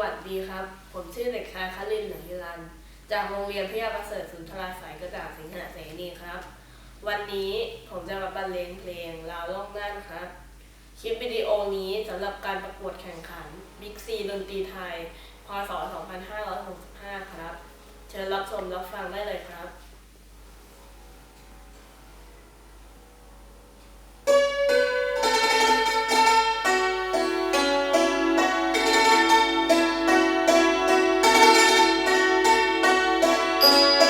วัสดีครับ ผมชื่อเด็กชายคลินเหลืองฮิรัน จากโรงเรียนพยาประเสริฐสุนทราสายกระจ่างสิงหเสนีครับ วันนี้ผมจะมาบรรเลงเพลงลาวล่องน่านครับ คลิปวิดีโอนี้สำหรับการประกวดแข่งขันบิ๊กซีดนตรีไทย พศ 2565 ครับ เชิญรับชมรับฟังได้เลยครับ Thank you.